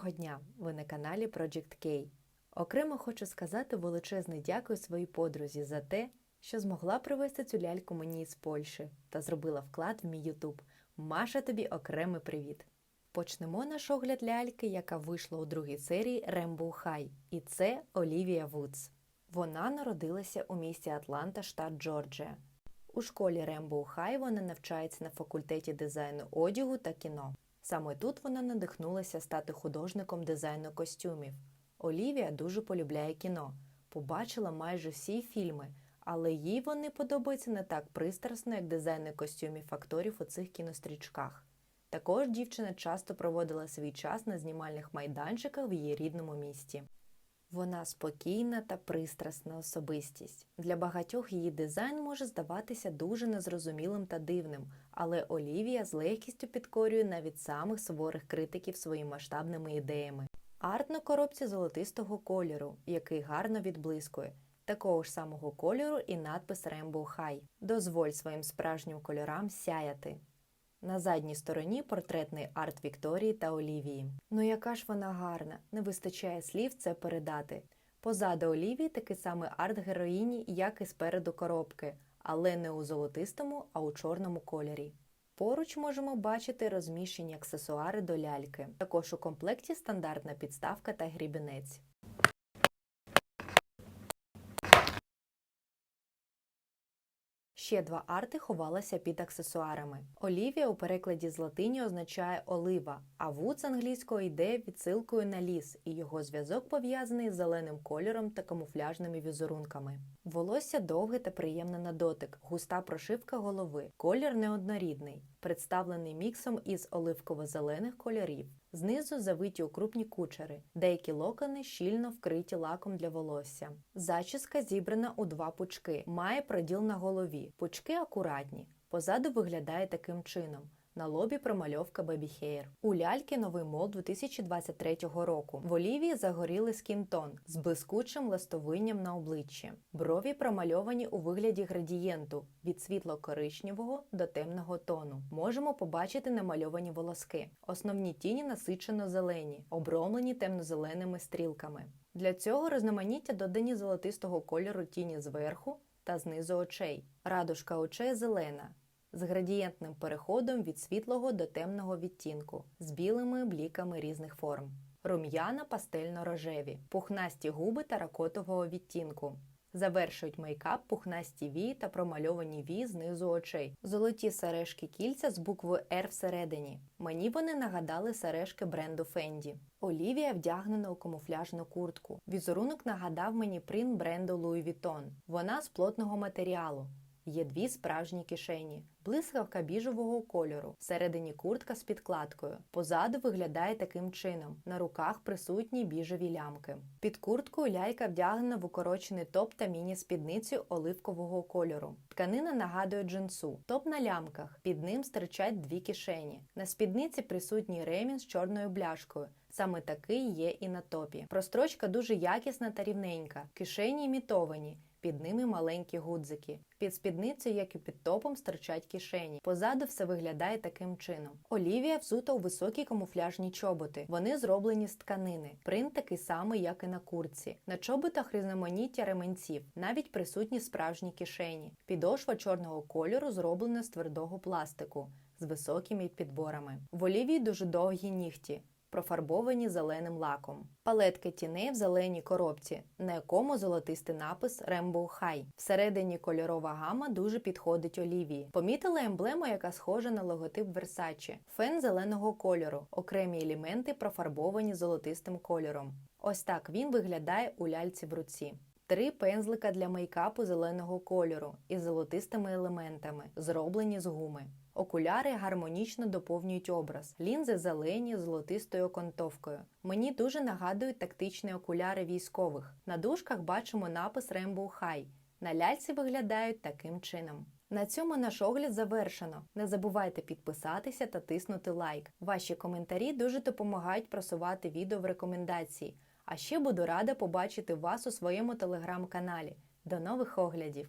Доброго дня! Ви на каналі Project K. Окремо хочу сказати величезне дякую своїй подрузі за те, що змогла привезти цю ляльку мені з Польщі та зробила вклад в мій Ютуб. Маша тобі окремий привіт. Почнемо наш огляд ляльки, яка вийшла у другій серії Rainbow High, і це Олівія Вудс. Вона народилася у місті Атланта, штат Джорджія. У школі Rainbow High вона навчається на факультеті дизайну одягу та кіно. Саме тут вона надихнулася стати художником дизайну костюмів. Олівія дуже полюбляє кіно, побачила майже всі фільми, але їй вони подобаються не так пристрасно, як дизайни костюмів акторів у цих кінострічках. Також дівчина часто проводила свій час на знімальних майданчиках в її рідному місті. Вона спокійна та пристрасна особистість. Для багатьох її дизайн може здаватися дуже незрозумілим та дивним, але Олівія з легкістю підкорює навіть самих суворих критиків своїми масштабними ідеями. Арт на коробці золотистого кольору, який гарно відблискує. Такого ж самого кольору і надпис Rainbow High. Дозволь своїм справжнім кольорам сяяти. На задній стороні портретний арт Вікторії та Олівії. Ну яка ж вона гарна, не вистачає слів це передати. Позаду Олівії такий самий арт героїні, як і спереду коробки, але не у золотистому, а у чорному кольорі. Поруч можемо бачити розміщені аксесуари до ляльки. Також у комплекті стандартна підставка та грібінець. Ще два арти ховалися під аксесуарами. Олівія у перекладі з латині означає олива, а вуд з англійського йде відсилкою на ліс, і його зв'язок пов'язаний з зеленим кольором та камуфляжними візерунками. Волосся довге та приємне на дотик, густа прошивка голови, колір неоднорідний, представлений міксом із оливково-зелених кольорів. Знизу завиті окрупні кучери, деякі локони щільно вкриті лаком для волосся. Зачіска зібрана у два пучки, має проділ на голові. Пучки акуратні. Позаду виглядає таким чином. На лобі промальовка Baby Hair. У ляльки новий мол 2023 року. В Олівії загорілий скінтон з блискучим ластовинням на обличчі. Брові промальовані у вигляді градієнту від світло-коричневого до темного тону. Можемо побачити намальовані волоски. Основні тіні насичено зелені, обромлені темно-зеленими стрілками. Для цього різноманіття додані золотистого кольору тіні зверху та знизу очей. Радужка очей зелена з градієнтним переходом від світлого до темного відтінку, з білими бліками різних форм. Рум'яна пастельно-рожеві, пухнасті губи таракотового відтінку. Завершують мейкап пухнасті вії та промальовані вії знизу очей. Золоті сережки кільця з буквою R всередині. Мені вони нагадали сережки бренду Fendi. Олівія вдягнена у камуфляжну куртку. Візерунок нагадав мені принт бренду Louis Vuitton. Вона з плотного матеріалу. Є дві справжні кишені, блискавка біжевого кольору, всередині куртка з підкладкою. Позаду виглядає таким чином. На руках присутні біжеві лямки. Під курткою ляйка вдягнена в укорочений топ та міні-спідницю оливкового кольору. Тканина нагадує джинсу. Топ на лямках. Під ним стирчать дві кишені. На спідниці присутній ремінь з чорною бляшкою. Саме такий є і на топі. Прострочка дуже якісна та рівненька. Кишені імітовані. Під ними маленькі гудзики. Під спідницею, як і під топом, стирчать кишені. Позаду все виглядає таким чином. Олівія взута у високі камуфляжні чоботи. Вони зроблені з тканини. Принт такий самий, як і на куртці. На чоботах різноманіття ременців, навіть присутні справжні кишені. Підошва чорного кольору зроблена з твердого пластику з високими підборами. В олівії дуже довгі нігті профарбовані зеленим лаком. Палетки тіней в зеленій коробці, на якому золотистий напис Rainbow High. Всередині кольорова гама дуже підходить олівії. Помітила емблему, яка схожа на логотип Versace. Фен зеленого кольору, окремі елементи профарбовані золотистим кольором. Ось так він виглядає у ляльці в руці. Три пензлика для мейкапу зеленого кольору із золотистими елементами, зроблені з гуми. Окуляри гармонічно доповнюють образ. Лінзи зелені з золотистою окантовкою. Мені дуже нагадують тактичні окуляри військових. На дужках бачимо напис Rainbow High. На ляльці виглядають таким чином. На цьому наш огляд завершено. Не забувайте підписатися та тиснути лайк. Ваші коментарі дуже допомагають просувати відео в рекомендації. А ще буду рада побачити вас у своєму телеграм-каналі. До нових оглядів!